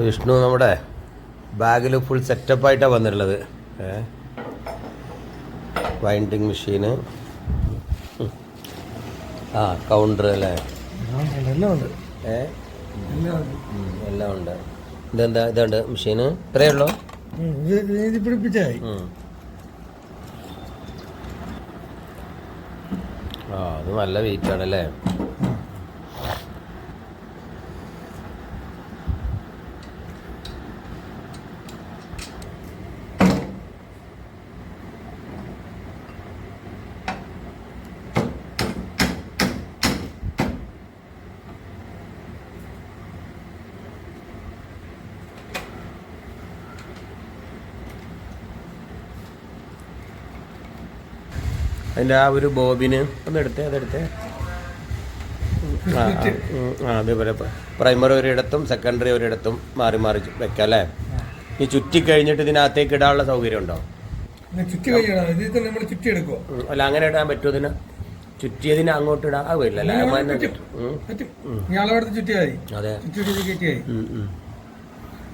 വിഷ്ണു നമ്മുടെ ബാഗിൽ ഫുൾ സെറ്റപ്പായിട്ടാണ് വന്നിട്ടുള്ളത്. ഏ? വൈൻഡിങ് മെഷീന് ആ കൗണ്ടർ അല്ലേ? എല്ലാം ഉണ്ട് ഇതെന്താ ഇതുണ്ട് മെഷീന് ഇത്രയേ ഉള്ളൂ? പിടിപ്പിച്ചായി. ആ അത് നല്ല വെയിറ്റ് ആണല്ലേ? അതിന്റെ ആ ഒരു ബോബിന് ഒന്ന് എടുത്തേ അതെടുത്തേ ആ, ആ, അതേപോലെ പ്രൈമറി ഒരിടത്തും സെക്കൻഡറി ഒരിടത്തും മാറി മാറി വെക്കാം അല്ലേ? ഈ ചുറ്റി കഴിഞ്ഞിട്ട് ഇതിനകത്തേക്ക് ഇടാനുള്ള സൗകര്യം ഉണ്ടോ? അല്ല അങ്ങനെ ഇടാൻ പറ്റുമോ ഇതിന് ചുറ്റിയതിന് അങ്ങോട്ട് ഇടാൻ ചുറ്റിയായി. അതെ.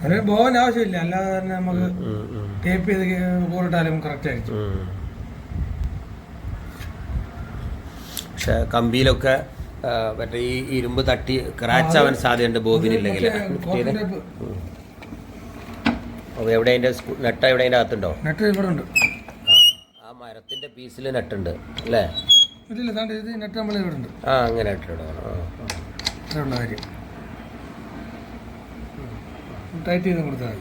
അതിന് പോകാൻ ആവശ്യമില്ല. അല്ലാതെ തന്നെ നമുക്ക് ടേപ്പ് ചെയ്ത് കൂറിട്ടാലും കറക്റ്റ് ആയിരിക്കും. പക്ഷെ കമ്പിയിലൊക്കെ മറ്റേ ഈ ഇരുമ്പ് തട്ടി ക്രാച്ച് ആവാൻ സാധ്യതയുണ്ട് ബോബിനില്ലെങ്കിൽ. അപ്പോൾ എവിടെ അതിന്റെ നെട്ട എവിടെ അതിന്റെ അകത്തുണ്ടോ? നെറ്റ് ഇവിടെ ഉണ്ട്. ആ, മരത്തിന്റെ മരത്തിന്റെ പീസിൽ നെട്ടുണ്ട് അല്ലേ? ഇല്ല താണ്ട് ഇത് നെറ്റ് നമ്മൾ ഇവിടെ ഉണ്ട്. ആ അങ്ങനെ ഇട്ടിടണം കാര്യം. ടൈറ്റ് ചെയ്ത് കൊടുത്താൽ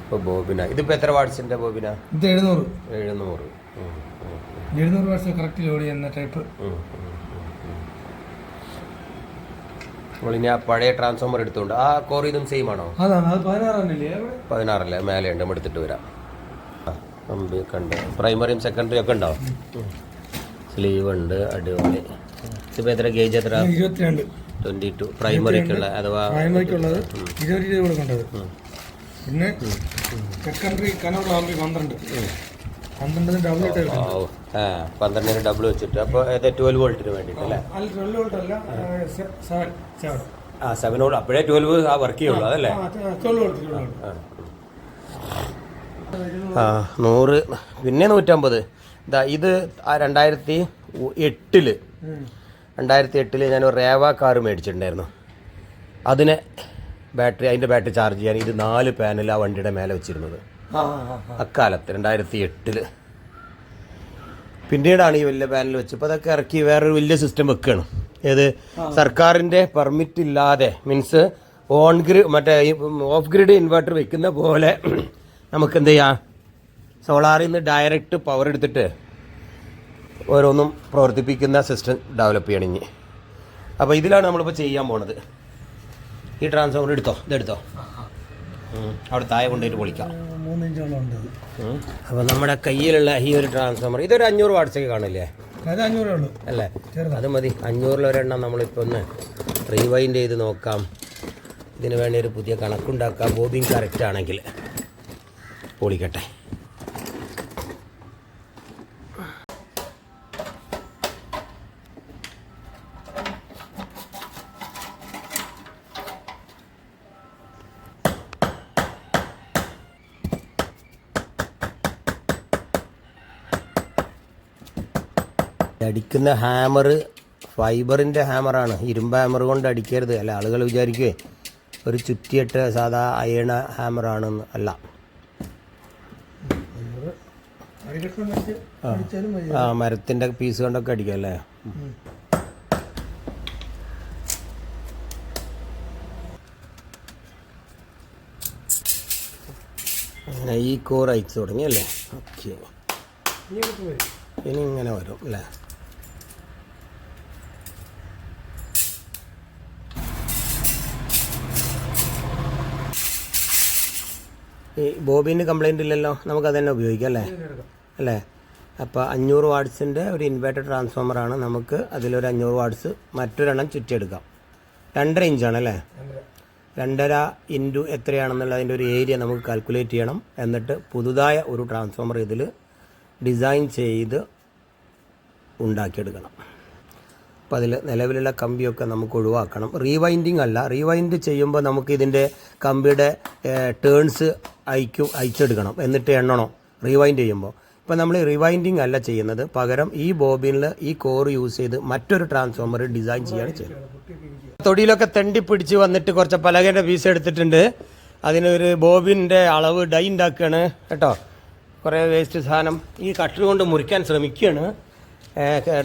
ഇപ്പോൾ ബോബിന. ഇതിപ്പോൾ എത്ര വാട്സിന്റെ ബോബിന? ഇത് എഴുന്നൂറ്. എഴുന്നൂറ്. എഴുന്നൂറ് വർഷം കറക്റ്റ് ലോഡ് ചെയ്യുന്ന ടൈപ്പ്. നമ്മളിനി ആ പഴയ ട്രാൻസ്ഫോമർ എടുത്തുകൊണ്ട് ആ കോർ ഇതും സെയിം ആണോ? അതാണ് അത് പതിനാറാണല്ലേ അവിടെ പതിനാറല്ലേ? മേലെ ഉണ്ട് എടുത്തിട്ട് വരാം. ആ കമ്പിയൊക്കെ ഉണ്ട്. പ്രൈമറിയും സെക്കൻഡറിയും ഒക്കെ ഉണ്ടോ? സ്ലീവ് ഉണ്ട് അടിപൊളി. ഇതിപ്പോൾ എത്ര ഗേജ് എത്ര? ഇരുപത്തിരണ്ട്. ട്വന്റി ടു പ്രൈമറിക്കുള്ള അഥവാ പ്രൈമറിക്കുള്ളത് ഇരുപത് രൂപ കൊടുക്കേണ്ടത്. പിന്നെ സെക്കൻഡറി കനോടാകുമ്പോൾ പന്ത്രണ്ട്. പന്ത്രണ്ടിന് ഡബിൾ വെച്ചിട്ട്. അപ്പോൾ ഇത് ട്വൽവ് വോൾട്ടിന് വേണ്ടിയിട്ട് അല്ലേ? ആ സെവൻ വോൾട്ട് അപ്പോഴേ ട്വൽവ് ആ വർക്ക് ചെയ്യുള്ളൂ അതല്ലേ? ആ. നൂറ് പിന്നെ നൂറ്റമ്പത്. ഇതാ ഇത് ആ രണ്ടായിരത്തി എട്ടിൽ. രണ്ടായിരത്തി എട്ടിൽ ഞാൻ ഒരു റേവ കാർ മേടിച്ചിട്ടുണ്ടായിരുന്നു. അതിനെ ബാറ്ററി അതിന്റെ ബാറ്ററി ചാർജ് ചെയ്യാൻ ഇത് നാല് പാനൽ ആ വണ്ടിയുടെ മേലെ വെച്ചിരുന്നത്. അക്കാലത്ത് രണ്ടായിരത്തി എട്ടിൽ പിന്നീടാണ് ഈ വലിയ പാനൽ വെച്ച് ഇപ്പോൾ അതൊക്കെ ഇറക്കി വേറൊരു വലിയ സിസ്റ്റം വെക്കുകയാണ് ഏത്? സർക്കാരിന്റെ പെർമിറ്റ് ഇല്ലാതെ മീൻസ് ഓൺ ഗ്രിഡ് മറ്റേ ഓഫ് ഗ്രിഡ് ഇൻവെർട്ടർ വെക്കുന്ന പോലെ നമുക്ക് എന്ത് ചെയ്യാം? സോളാറിൽ നിന്ന് ഡയറക്റ്റ് പവർ എടുത്തിട്ട് ഓരോന്നും പ്രവർത്തിപ്പിക്കുന്ന സിസ്റ്റം ഡെവലപ്പ് ചെയ്യണമെങ്കിൽ അപ്പോൾ ഇതിലാണ് നമ്മളിപ്പോൾ ചെയ്യാൻ പോണത്. ഈ ട്രാൻസ്ഫോമർ എടുത്തോ? ഇതെടുത്തോ. അവിടെ താഴെ കൊണ്ടുപോയിട്ട് പൊളിക്കാം. മൂന്ന് ഇഞ്ചോളം ഉണ്ട്. അപ്പോൾ നമ്മുടെ കയ്യിലുള്ള ഈ ഒരു ട്രാൻസ്ഫോമർ ഇതൊരു അഞ്ഞൂറ് വാട്ട്സൊക്കെ കാണില്ലേ? അത് അഞ്ഞൂറേ ഉള്ളൂ അല്ലേ. അത് മതി. അഞ്ഞൂറിലൊരെണ്ണം നമ്മളിപ്പോ നമ്മളിപ്പോൾ ഒന്ന് റീവൈൻഡ് ചെയ്ത് നോക്കാം. ഇതിന് വേണ്ടി ഒരു പുതിയ കണക്കുണ്ടാക്കാം. ബോബിങ് കറക്റ്റ് ആണെങ്കിൽ. പൊളിക്കട്ടെ. അടിക്കുന്ന ഹാമർ ഫൈബറിന്റെ ഹാമറാണ് ഇരുമ്പ് ഹാമർ കൊണ്ട് അടിക്കരുത്. അല്ല ആളുകൾ വിചാരിക്കുവേ ഒരു ചുറ്റിയിട്ട് സാധാ അയണ ഹാമറാണെന്ന് അല്ല. ആ. മരത്തിന്റെ പീസ് കൊണ്ടൊക്കെ അടിക്കാം അല്ലേ? ഈ കോർ അയച്ചു തുടങ്ങി അല്ലേ? ഓക്കെ ഇനി ഇങ്ങനെ വരും അല്ലേ? ഈ ബോബിന് കംപ്ലൈന്റ് ഇല്ലല്ലോ നമുക്കത് തന്നെ ഉപയോഗിക്കാം അല്ലേ? അല്ലേ? അപ്പോൾ അഞ്ഞൂറ് വാട്ട്സിന്റെ ഒരു ഇൻവേർട്ടർ ട്രാൻസ്ഫോമറാണ് നമുക്ക് അതിലൊരു അഞ്ഞൂറ് വാട്ട്സ് മറ്റൊരെണ്ണം ചുറ്റിയെടുക്കാം. രണ്ടര ഇഞ്ചാണ് അല്ലേ? രണ്ടര. ഇന്റു എത്രയാണെന്നുള്ളതിന്റെ ഒരു ഏരിയ നമുക്ക് കാൽക്കുലേറ്റ് ചെയ്യണം. എന്നിട്ട് പുതുതായ ഒരു ട്രാൻസ്ഫോമർ ഇതിൽ ഡിസൈൻ ചെയ്ത് ഉണ്ടാക്കിയെടുക്കണം. അപ്പോൾ അതിൽ നിലവിലുള്ള കമ്പിയൊക്കെ നമുക്ക് ഒഴിവാക്കണം. റീവൈൻഡിങ് അല്ല റീവൈൻഡ് ചെയ്യുമ്പോൾ നമുക്ക് ഇതിന്റെ കമ്പിയുടെ ടേൺസ് അയക്കും അയച്ചെടുക്കണം എന്നിട്ട് എണ്ണണോ? റീവൈൻഡ് ചെയ്യുമ്പോൾ ഇപ്പോൾ നമ്മൾ റിവൈൻഡിങ് അല്ല ചെയ്യുന്നത്. പകരം ഈ ബോബിനിൽ ഈ കോർ യൂസ് ചെയ്ത് മറ്റൊരു ട്രാൻസ്ഫോമർ ഡിസൈൻ ചെയ്യാണ് ചെയ്യുന്നത് തൊടിയിലൊക്കെ തെണ്ടി പിടിച്ച് വന്നിട്ട് കുറച്ച് പലകേന്റെ പീസ് എടുത്തിട്ടുണ്ട്. അതിനൊരു ബോബിന്റെ അളവ് ഡൈ ഉണ്ടാക്കുകയാണ് കേട്ടോ. കുറേ വേസ്റ്റ് സാധനം ഈ കട്ടിൽ കൊണ്ട് മുറിക്കാൻ ശ്രമിക്കുകയാണ്.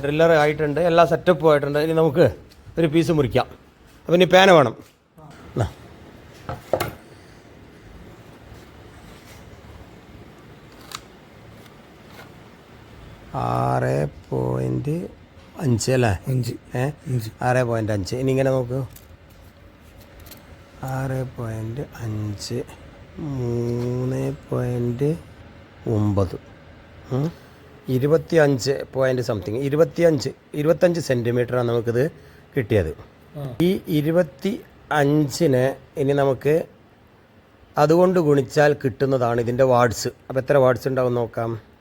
ഡ്രില്ലർ ആയിട്ടുണ്ട്. എല്ലാ സെറ്റപ്പും ആയിട്ടുണ്ട്. ഇനി നമുക്ക് ഒരു പീസ് മുറിക്കാം. അപ്പം ഇനി പേന വേണം. ആറ് പോയിന്റ് അഞ്ച് അല്ലേ? അഞ്ച്. ഏ? ആറ് പോയിന്റ് അഞ്ച്. ഇനി ഇങ്ങനെ നോക്കൂ. ആറ് പോയിന്റ് അഞ്ച് മൂന്ന് പോയിന്റ് ഒമ്പത്. ഇരുപത്തി അഞ്ച് പോയിന്റ് സംതിങ്. ഇരുപത്തിയഞ്ച് ഇരുപത്തഞ്ച് സെന്റിമീറ്ററാണ് നമുക്കിത് കിട്ടിയത്. ഈ ഇരുപത്തി അഞ്ചിന് ഇനി നമുക്ക് അതുകൊണ്ട് ഗുണിച്ചാൽ കിട്ടുന്നതാണ് ഇതിന്റെ വാർഡ്സ് അപ്പോൾ എത്ര വാർഡ്സ് ഉണ്ടാവും നോക്കാം.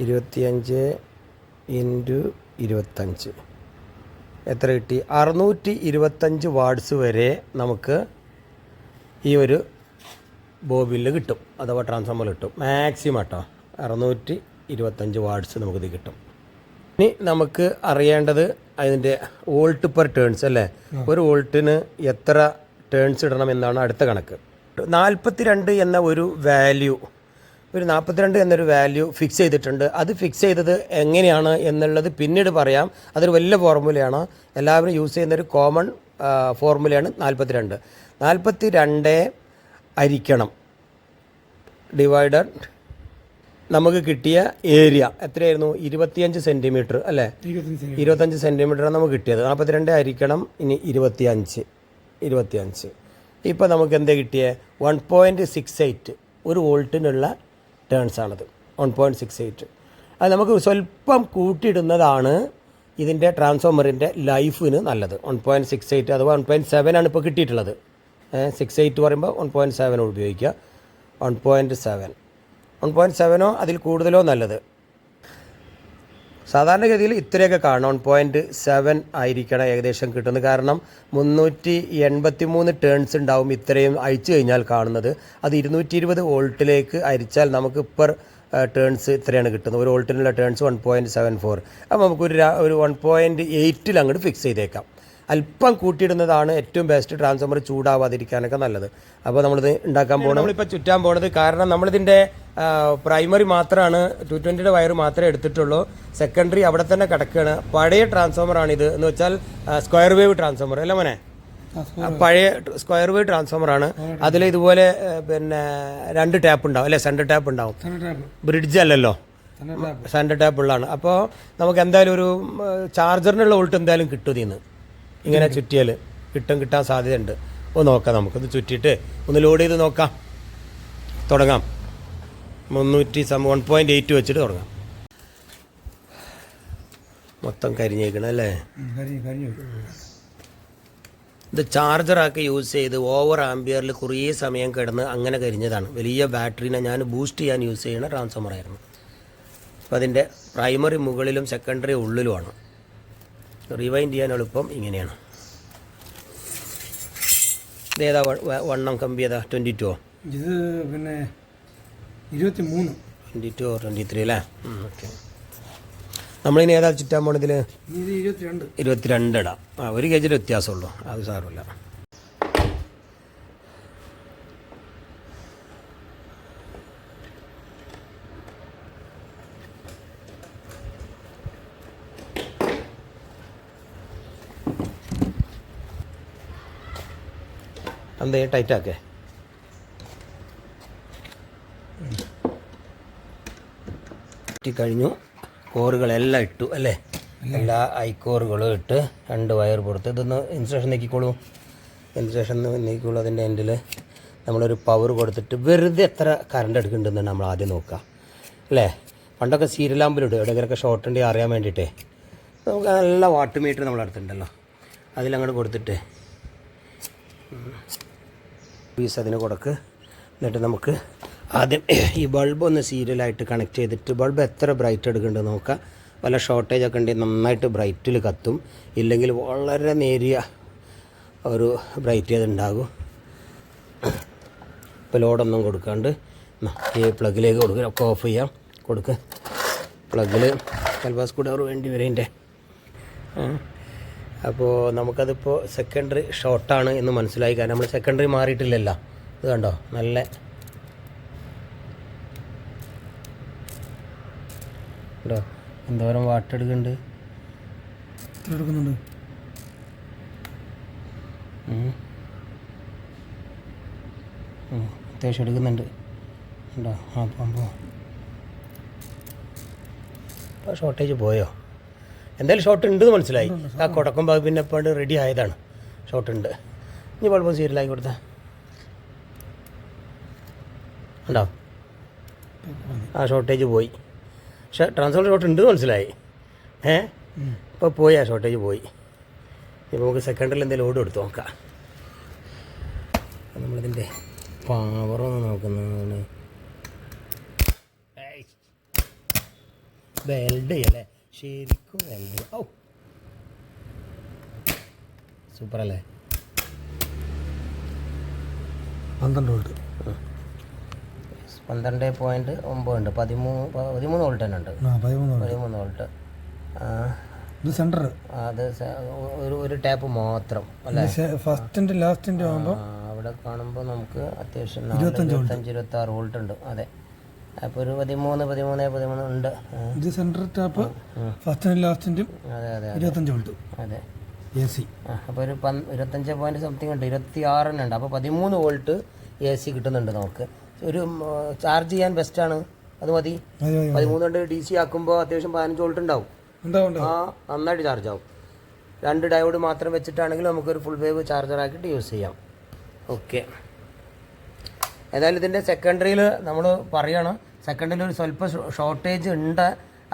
ഇരുപത്തിയഞ്ച് ഇന്റു ഇരുപത്തഞ്ച്. എത്ര കിട്ടി? അറുന്നൂറ്റി ഇരുപത്തഞ്ച് വാർഡ്സ് വരെ നമുക്ക് ഈ ഒരു ബോബിൽ കിട്ടും. അഥവാ ട്രാൻസ്ഫോമർ കിട്ടും. മാക്സിമം കേട്ടോ അറുന്നൂറ്റി ഇരുപത്തഞ്ച് വാർഡ്സ് നമുക്കിത് കിട്ടും. ഇനി നമുക്ക് അറിയേണ്ടത് അതിന്റെ വോൾട്ട് പെർ ടേൺസ് അല്ലേ? ഒരു വോൾട്ടിന് എത്ര ടേൺസ് ഇടണം എന്നാണ് അടുത്ത കണക്ക്. നാൽപ്പത്തിരണ്ട് എന്ന ഒരു വാല്യൂ ഒരു നാൽപ്പത്തിരണ്ട് എന്നൊരു വാല്യൂ ഫിക്സ് ചെയ്തിട്ടുണ്ട്. അത് ഫിക്സ് ചെയ്തത് എങ്ങനെയാണ് എന്നുള്ളത് പിന്നീട് പറയാം. അതൊരു വലിയ ഫോർമുലയാണ് എല്ലാവരും യൂസ് ചെയ്യുന്ന ഒരു കോമൺ ഫോർമുലയാണ് നാൽപ്പത്തിരണ്ട് നാൽപ്പത്തി രണ്ട് അരിക്കണം. ഡിവൈഡർ നമുക്ക് കിട്ടിയ ഏരിയ എത്രയായിരുന്നു? ഇരുപത്തിയഞ്ച് സെന്റിമീറ്റർ അല്ലേ? ഇരുപത്തഞ്ച് സെന്റിമീറ്ററാണ് നമുക്ക് കിട്ടിയത്. നാൽപ്പത്തിരണ്ട് അരിക്കണം ഇനി ഇരുപത്തിയഞ്ച്. ഇരുപത്തിയഞ്ച്. ഇപ്പോൾ നമുക്ക് എന്താ കിട്ടിയത് വൺ പോയിന്റ് സിക്സ് എയ്റ്റ് ഒരു വോൾട്ടിനുള്ള ടേൺസ് ആണത്. വൺ പോയിന്റ് സിക്സ് എയ്റ്റ് അത് നമുക്ക് സ്വല്പം കൂട്ടിയിടുന്നതാണ് ഇതിന്റെ ട്രാൻസ്ഫോമറിന്റെ ലൈഫിന് നല്ലത്. വൺ പോയിന്റ് സിക്സ് എയ്റ്റ് അഥവാ വൺ പോയിന്റ് സെവൻ ആണ് ഇപ്പോൾ കിട്ടിയിട്ടുള്ളത്. സിക്സ് എയ്റ്റ് പറയുമ്പോൾ വൺ പോയിന്റ് സെവൻ ഉപയോഗിക്കുക. One point seven one point സെവനോ അതിൽ കൂടുതലോ നല്ലത്? സാധാരണഗതിയിൽ ഇത്രയൊക്കെ കാണും വൺ പോയിന്റ് സെവൻ ആയിരിക്കണം ഏകദേശം കിട്ടുന്നത്. കാരണം മുന്നൂറ്റി എൺപത്തി മൂന്ന് ടേൺസ് ഉണ്ടാവും ഇത്രയും അയച്ചു കഴിഞ്ഞാൽ കാണുന്നത്. അത് ഇരുന്നൂറ്റി ഇരുപത് വോൾട്ടിലേക്ക് അരിച്ചാൽ നമുക്ക് ഇപ്പർ ടേൺസ് ഇത്രയാണ് കിട്ടുന്നത്. ഒരു വോൾട്ടിനുള്ള turns one point seven four അപ്പോൾ നമുക്കൊരു ഒരു വൺ പോയിന്റ് എയ്റ്റിൽ അങ്ങോട്ട് ഫിക്സ് ചെയ്തേക്കാം. അല്പം കൂട്ടിയിടുന്നതാണ് ഏറ്റവും ബെസ്റ്റ് ട്രാൻസ്ഫോമർ ചൂടാവാതിരിക്കാനൊക്കെ നല്ലത്. അപ്പോൾ നമ്മളിത് ഉണ്ടാക്കാൻ പോകണം നമ്മളിപ്പോൾ ചുറ്റാൻ പോണത് കാരണം നമ്മളിതിന്റെ പ്രൈമറി മാത്രമാണ് ടു ട്വന്റിയുടെ വയർ മാത്രമേ എടുത്തിട്ടുള്ളൂ. സെക്കൻഡറി അവിടെ തന്നെ കിടക്കുകയാണ് പഴയ ട്രാൻസ്ഫോമറാണ് ഇത് എന്ന് വെച്ചാൽ സ്ക്വയർ വേവ് ട്രാൻസ്ഫോമർ അല്ല മോനെ? പഴയ സ്ക്വയർ വേവ് ട്രാൻസ്ഫോമറാണ് അതിൽ ഇതുപോലെ പിന്നെ രണ്ട് ടാപ്പ് ഉണ്ടാവും. അല്ലേ സെന്റർ ടാപ്പ് ഉണ്ടാവും. ബ്രിഡ്ജ് അല്ലല്ലോ. സെന്റർ ടാപ്പ് സെന്റർ ടാപ്പ് ഉള്ളതാണ്. അപ്പോൾ നമുക്ക് എന്തായാലും ഒരു ചാർജറിനുള്ള വോൾട്ട് എന്തായാലും കിട്ടും ഇതിന്ന്. ഇങ്ങനെ ചുറ്റിയാൽ കിട്ടും കിട്ടാൻ സാധ്യതയുണ്ട്. ഒന്ന് നോക്കാം നമുക്കൊന്ന് ചുറ്റിയിട്ട് ഒന്ന് ലോഡ് ചെയ്ത് നോക്കാം. തുടങ്ങാം. മുന്നൂറ്റി സം വൺ പോയിന്റ് എയ്റ്റ് വെച്ചിട്ട് തുടങ്ങാം. മൊത്തം കരിഞ്ഞേക്കണം അല്ലേ? ഇത് ചാർജറാക്കി യൂസ് ചെയ്ത് ഓവർ ആംബിയറിൽ കുറേ സമയം കിടന്ന് അങ്ങനെ കരിഞ്ഞതാണ്. വലിയ ബാറ്ററിനെ ഞാൻ ബൂസ്റ്റ് ചെയ്യാൻ യൂസ് ചെയ്യുന്ന ട്രാൻസ്ഫോമർ ആയിരുന്നു. അപ്പോൾ അതിന്റെ പ്രൈമറി മുകളിലും സെക്കൻഡറി ഉള്ളിലുമാണ്. റിവൈൻഡ് ചെയ്യാൻ എളുപ്പം ഇങ്ങനെയാണ്. ഇതേതാ വണ്ണം കമ്പി ഏതാ ട്വന്റി ടു ഇത് പിന്നെ ഇരുപത്തി മൂന്ന് ട്വന്റി ടു ട്വന്റി ത്രീ അല്ലേ? ഓക്കെ നമ്മളിനി ഏതാ ചുറ്റാൻ പോണതിൽ ഇരുപത്തിരണ്ട് ഇരുപത്തിരണ്ട്. ഇടാം ആ ഒരു കേജിൽ വ്യത്യാസമുള്ളൂ. അത് സാരമില്ല. എന്തേ ടൈറ്റാക്കേ കഴിഞ്ഞു കോറുകളെല്ലാം ഇട്ടു അല്ലേ? എല്ലാ ഐക്കോറുകളും ഇട്ട് രണ്ട് വയർ പുറത്ത്. ഇതൊന്ന് ഇൻസ്ട്രക്ഷൻ നീക്കിക്കോളൂ. ഇൻസ്ട്രക്ഷൻ നീക്കിക്കോളൂ. അതിന്റെ എൻഡിൽ നമ്മളൊരു പവർ കൊടുത്തിട്ട് വെറുതെ എത്ര കറണ്ട് എടുക്കുന്നുണ്ടെന്ന് നമ്മൾ ആദ്യം നോക്കുക. അല്ലേ? പണ്ടൊക്കെ സീരിയൽ ലാമ്പിലിടും എവിടെയെങ്കിലൊക്കെ ഷോർട്ട് ഉണ്ടെങ്കിൽ അറിയാൻ വേണ്ടിയിട്ടേ. നമുക്ക് നല്ല വാട്ട് മീറ്റർ നമ്മൾ അടുത്തുണ്ടല്ലോ. അതിലങ്ങോട്ട് കൊടുത്തിട്ട് പീസ് അതിന് കൊടുക്ക്. എന്നിട്ട് നമുക്ക് ആദ്യം ഈ ബൾബ് ഒന്ന് സീരിയലായിട്ട് കണക്ട് ചെയ്തിട്ട് ബൾബ് എത്ര ബ്രൈറ്റ് എടുക്കുന്നുണ്ട് നോക്കാം. വല്ല ഷോർട്ടേജ് ഒക്കെ ഉണ്ടെങ്കിൽ നന്നായിട്ട് ബ്രൈറ്റിൽ കത്തും. ഇല്ലെങ്കിൽ വളരെ നേരിയ ഒരു ബ്രൈറ്റ് ഉണ്ടാകും. ഇപ്പോൾ ലോഡൊന്നും കൊടുക്കാണ്ട് ഈ പ്ലഗിലേക്ക് കൊടുക്കുക ഒക്കെ ഓഫ് ചെയ്യാം. കൊടുക്കുക പ്ലഗിൽ കൽവാസ് കൂടെ വേണ്ടി വരും എന്റെ. അപ്പോൾ നമുക്കതിപ്പോൾ സെക്കൻഡറി ഷോർട്ടാണ് എന്ന് മനസ്സിലായി. കാരണം നമ്മൾ സെക്കൻഡറി മാറിയിട്ടില്ലല്ലോ. ഇത് കണ്ടോ? നല്ല കേട്ടോ എന്തോരം എത്ര എടുക്കുന്നുണ്ട്. ഉം, അത്യാവശ്യം എടുക്കുന്നുണ്ട്. ഉണ്ടോ? ആ പോകുമ്പോൾ ഇപ്പോൾ ഷോർട്ടേജ് പോയോ? എന്തായാലും ഷോർട്ട് ഉണ്ടെന്ന് മനസ്സിലായി. ആ കുടക്കുമ്പോൾ പിന്നെ ഇപ്പോൾ റെഡി ആയതാണ്. ഷോർട്ട് ഉണ്ട്. ഇനി കുഴപ്പം സീരിയലായി കൊടുത്താൽ ഉണ്ടോ? ആ ഷോർട്ടേജ് പോയി. പക്ഷേ ട്രാൻസ്ഫർ ഷോർട്ട് ഉണ്ട് മനസ്സിലായി. ഏ? ഇപ്പോൾ പോയി ആ ഷോർട്ടേജ് പോയി. ഇപ്പോൾ നമുക്ക് സെക്കൻഡിൽ എന്തെങ്കിലും ലോഡ് എടുത്ത് നോക്കാം. നമ്മളിതിന്റെ പവറൊന്ന് നോക്കുന്നതാണ് വെൽഡ് അല്ലേ? ശരിക്കും വെൽഡ് ഓ സൂപ്പർ അല്ലേ പന്ത്രണ്ട് വോൾട്ട്. പന്ത്രണ്ട് പോയിന്റ് ഒമ്പത് ഉണ്ട്. പതിമൂന്ന് പതിമൂന്ന് വോൾട്ട് തന്നെ ഉണ്ട്. പതിമൂന്ന് വോൾട്ട് ഇത് സെന്റർ അത് ഒരു ഒരു ടാപ്പ് മാത്രം അല്ലേ? ഫസ്റ്റിന്റെ ലാസ്റ്റിന്റെ ആകുമ്പോൾ അവിടെ കാണുമ്പോൾ നമുക്ക് അത്യാവശ്യം ഇരുപത്തഞ്ച് ഇരുപത്തി ആറ് വോൾട്ട് ഉണ്ട്. അതെ. അപ്പോൾ ഒരു പതിമൂന്ന് പതിമൂന്ന് പതിമൂന്ന് ഉണ്ട്. ഇത് സെന്റർ ടാപ്പ് ഫസ്റ്റിന്റെ ലാസ്റ്റിന്റെ അതെ അതെ ഇരുപത്തഞ്ച് വോൾട്ട് അതെ. എ സി അപ്പോൾ ഒരു പന് ഇരുപത്തഞ്ച് പോയിന്റ് സംതിങ് ഉണ്ട്. ഇരുപത്തി ആറിനുണ്ട് അപ്പോൾ പതിമൂന്ന് വോൾട്ട് എ സി കിട്ടുന്നുണ്ട് നമുക്ക്. ഒരു ചാർജ് ചെയ്യാൻ ബെസ്റ്റാണ് അത് മതി. പതിമൂന്ന് കൊണ്ട് ഡി സി ആക്കുമ്പോൾ അത്യാവശ്യം പതിനഞ്ച് വോൾട്ട് ഉണ്ടാവും. ആ നന്നായിട്ട് ചാർജ് ആവും. രണ്ട് ഡയോഡ് മാത്രം വെച്ചിട്ടാണെങ്കിൽ നമുക്കൊരു ഫുൾ വേവ് ചാർജർ ആക്കിയിട്ട് യൂസ് ചെയ്യാം. ഓക്കെ ഏതായാലും ഇതിന്റെ സെക്കൻഡറിയിൽ നമ്മൾ പറയണം സെക്കൻഡറിയിൽ ഒരു സ്വല്പം ഷോർട്ടേജ് ഉണ്ട്.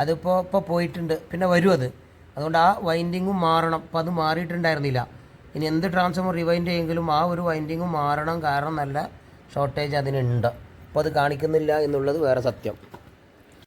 അതിപ്പോൾ ഇപ്പോൾ പോയിട്ടുണ്ട്. പിന്നെ വരും അത്. അതുകൊണ്ട് ആ വൈൻഡിങ്ങും മാറണം. അപ്പോൾ അത് മാറിയിട്ടുണ്ടായിരുന്നില്ല. ഇനി എന്ത് ട്രാൻസ്ഫോമർ റിവൈൻഡ് ചെയ്യുമെങ്കിലും ആ ഒരു വൈൻഡിങ്ങും മാറണം. കാരണം നല്ല ഷോർട്ടേജ് അതിനുണ്ട്. അപ്പോൾ അത് കാണിക്കുന്നില്ല എന്നുള്ളത് വേറെ സത്യം.